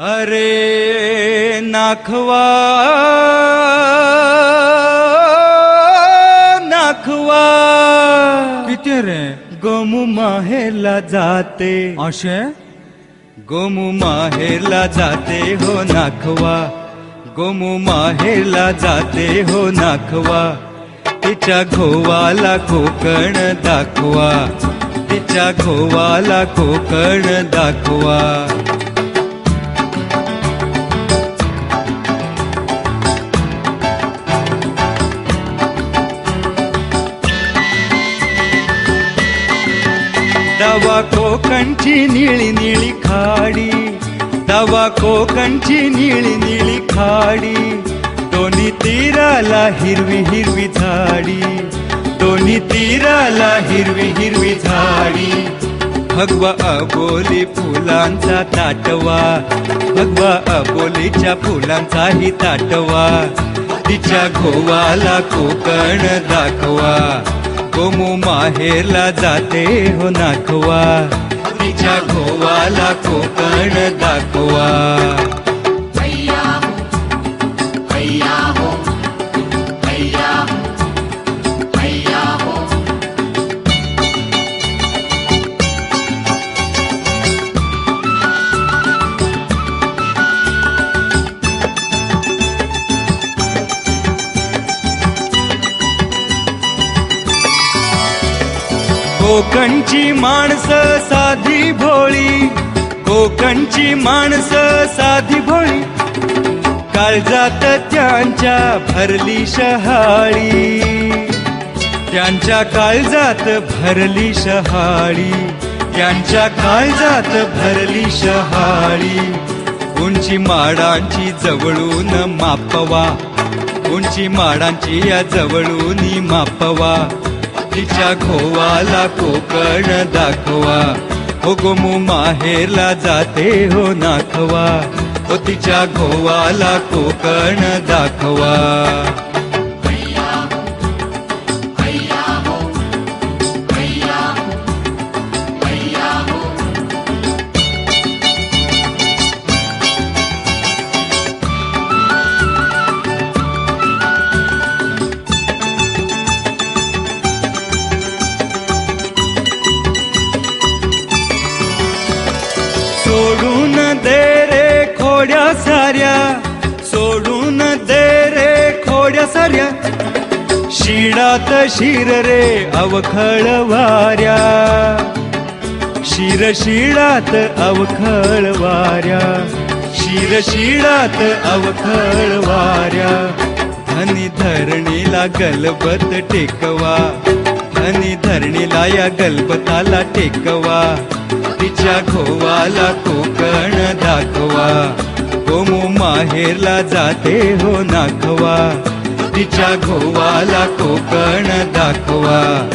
अरे नाखवा नाखवा। किती रे गोमू माहेरला जाते। असे गोमू माहेरला जाते हो नाखवा। गोमू माहेरला जाते हो नाखवा। तिच्या घोवाला कोकण दाखवा। तिच्या घोवाला कोकण दाखवा। कोकणची निळी निळी खाडी दवा कोकणची निळी निळी खाडी दोन्ही तीराला हिरवी हिरवी झाडी दोन्ही तीराला हिरवी हिरवी झाडी. भगवा अबोली फुलांचा ताटवा भगवा अबोलीच्या फुलांचाही ताटवा तिच्या गोवाला कोकण दाखवा. गोमू माहेरला जाते हो नाखवा तिच्या गोवाला कोकण दाखवा. कोकणची माणसं साधी भोळी. कोकणची माणसं साधी भोळी. काळजात त्यांच्या भरली शहाळी. त्यांच्या काळजात भरली शहाळी. त्यांच्या काळजात भरली शहाळी. उंची माडांची जवळून मापवा. उंची माडांची या जवळून मापवा. तिच्या खोवाला कोकण दाखवा. हो गोमू माहेरला जाते हो नाखवा हो तिच्या घोवाला कोकण दाखवा. खोड्या साऱ्या सोडून दे रे खोड्या साऱ्या. शिडात शिर रे अवखळ वाऱ्या. शिर शिडात अवखळ वाऱ्या. शिर शिडात अवखळ वाऱ्या. धनी धरणीला गलबत टेकवा. धनी धरणीला या गलबताला टेकवा. तिच्या खोवाला कोकण दाखवा. गोमू माहेरला जाते हो नाखवा. तिच्या घोवाला कोकण दाखवा.